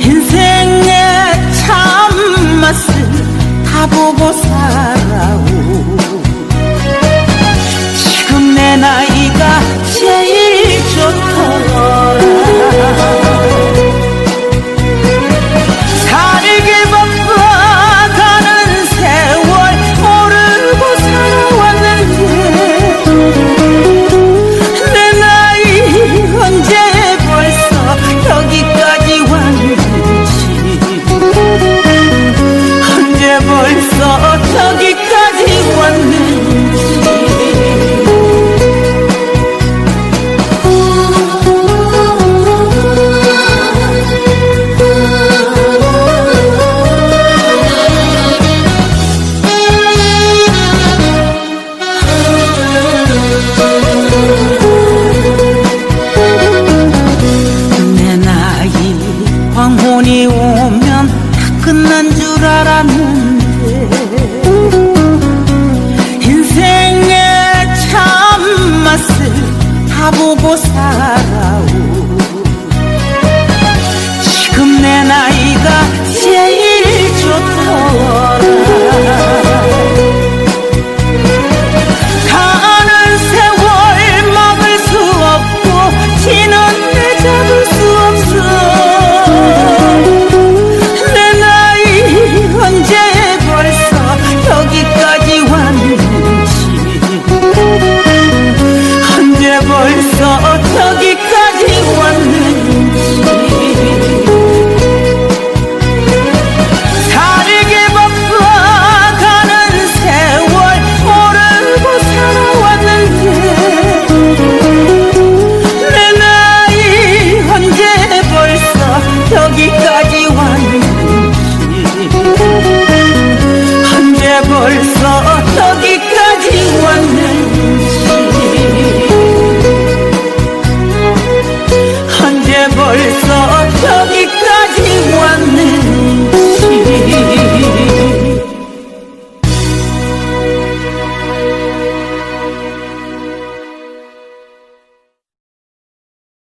인생의 참맛을 다 보고 살 끝난 줄 알았는데 인생의 참맛을 다 보고 살